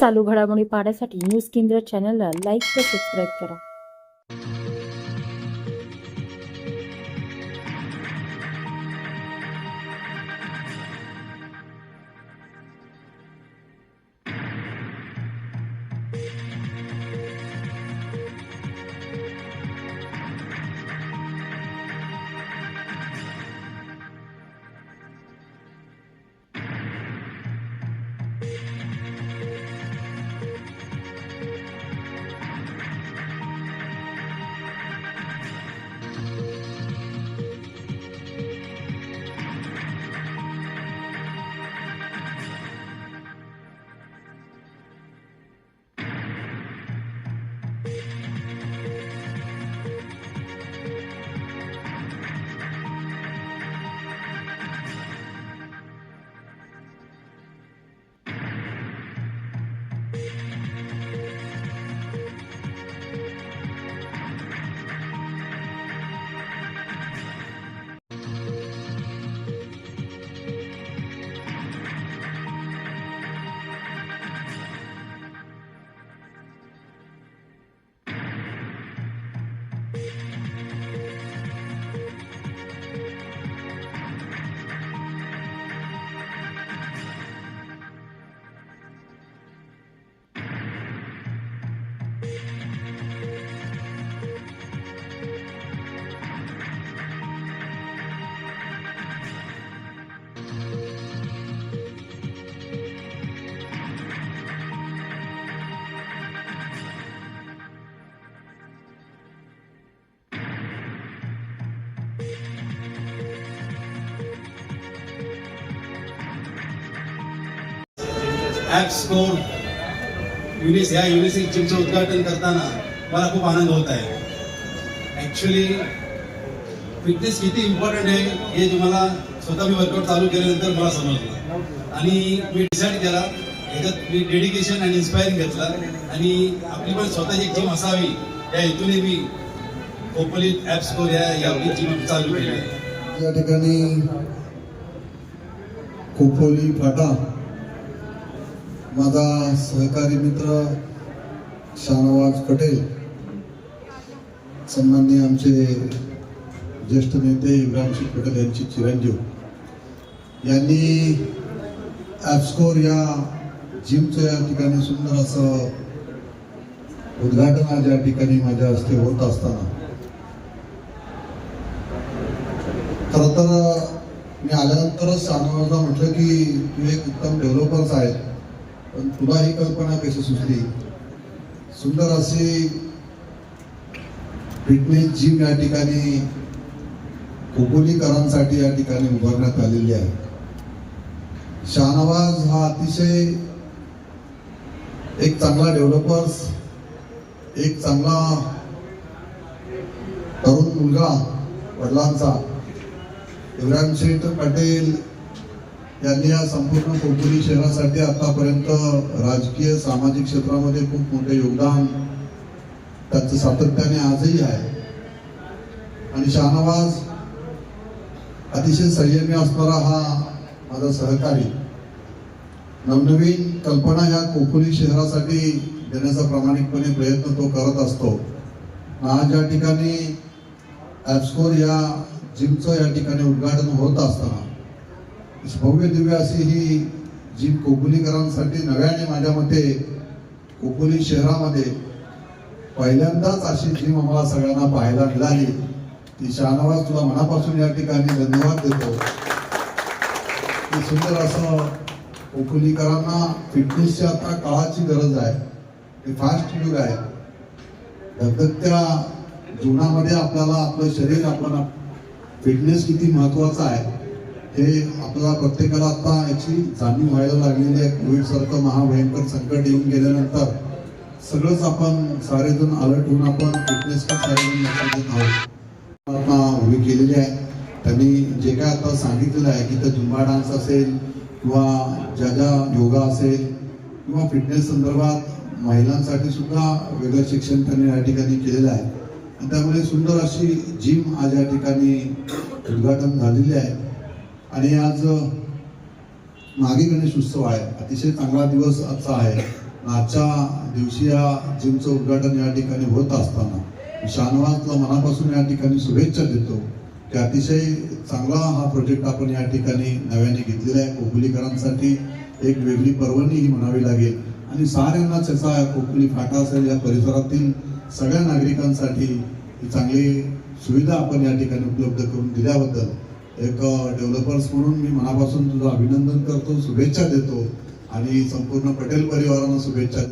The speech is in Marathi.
चालू घडामोडी पाहण्यासाठी न्यूज केंद्र चॅनलला लाईक व सबस्क्राईब करा. ॲप स्कोर युनिस ह्या युनिसेक जिमचं उद्घाटन करताना मला खूप आनंद होत आहे. ॲक्च्युली फिटनेस किती इम्पॉर्टंट आहे हे तुम्हाला स्वतः मी वर्कआउट चालू केल्यानंतर मला समजलं. आणि मी डिसाईड केला याच्यात मी डेडिकेशन आणि इन्स्पायरिंग घेतलं. आणि आपली पण स्वतःची एक जिम असावी या हेतूने मी कोपली ॲप स्कोर या या आपली जिम चालू केली या ठिकाणी खोपोली फाटा माझा सहकारी मित्र शाहनवाज पटेल सन्माननीय आमचे ज्येष्ठ नेते इब्राहिमसिंग पटेल यांचे चिरंजीव यांनी ॲप्सकोर या जिमचं या ठिकाणी सुंदर असं उद्घाटन आज या ठिकाणी माझ्या हस्ते होत असताना. खरं तर मी आल्यानंतरच शाहनवाजला म्हटलं की तू एक उत्तम डेव्हलपर्स आहे पण तुला ही कल्पना कशी सुचली सुंदर अशी फिटनेस जिम या ठिकाणी खोपोलीकरांसाठी या ठिकाणी उभारण्यात आलेली आहे. शाहनवाज हा अतिशय एक चांगला डेव्हलपर्स एक चांगला तरुण मुलगा वडिलांचा. युवराज शेठ पटेल यांनी या संपूर्ण खोपोली शहरासाठी आतापर्यंत राजकीय सामाजिक क्षेत्रामध्ये खूप मोठे योगदान त्यांचं सातत्याने आजही आहे. आणि शाहनवाज अतिशय संयमी असणारा हा माझा सहकारी. नवनवीन कल्पना ह्या खोपोली शहरासाठी देण्याचा प्रामाणिकपणे प्रयत्न तो करत असतो. आज या ठिकाणी ॲप्सकोर या जिमचं या ठिकाणी उद्घाटन होत असताना भव्य दिव्य अशी ही जी कोकुलीकरांसाठी नव्याने माझ्या मते कोकुली शहरामध्ये पहिल्यांदाच अशी जीम आम्हाला सगळ्यांना पाहायला मिळाली ती शाहनवाज तुला मनापासून या ठिकाणी धन्यवाद देतो. की सुंदर असं कोकुलीकरांना फिटनेसची आता काळाची गरज आहे. ते फास्ट युग आहे. धगधगत्या जीवनामध्ये आपल्याला आपलं शरीर आपण फिटनेस किती महत्वाचं आहे. हे आपल्याला प्रत्येकाला आता याची जाणीव व्हायला लागलेली आहे. कोविड सारखं महाभयंकर संकट येऊन गेल्यानंतर सगळंच आपण सारेजण अलर्ट होऊन आपण फिटनेसच्या सारेजण लक्ष देत आहोत. आता उभी केलेली आहे त्यांनी जे काय आता सांगितलेलं आहे की तर झुंबा डान्स असेल किंवा ज्या ज्या योगा असेल किंवा फिटनेस संदर्भात महिलांसाठी सुद्धा वेगळं शिक्षण त्यांनी या ठिकाणी केलेलं आहे. आणि त्यामुळे सुंदर अशी जिम आज या ठिकाणी उद्घाटन झालेली आहे. आणि आज मागे गणेश उत्सव आहे. अतिशय चांगला दिवस आजचा आहे. आजच्या दिवशी या जिमचं उद्घाटन या ठिकाणी होत असताना शानवाजला मनापासून या ठिकाणी शुभेच्छा देतो. की अतिशय चांगला हा प्रोजेक्ट आपण या ठिकाणी नव्याने घेतलेला आहे. कोकणीकरांसाठी एक वेगळी पर्वणी ही म्हणावी लागेल. आणि साऱ्यांना त्याचा कोकणी फाटा असेल या परिसरातील सगळ्या नागरिकांसाठी ही चांगली सुविधा आपण या ठिकाणी उपलब्ध करून दिल्याबद्दल एक डेव्हलपर्स म्हणून मी मनापासून तुझं अभिनंदन करतो शुभेच्छा देतो आणि संपूर्ण पटेल परिवारांना शुभेच्छा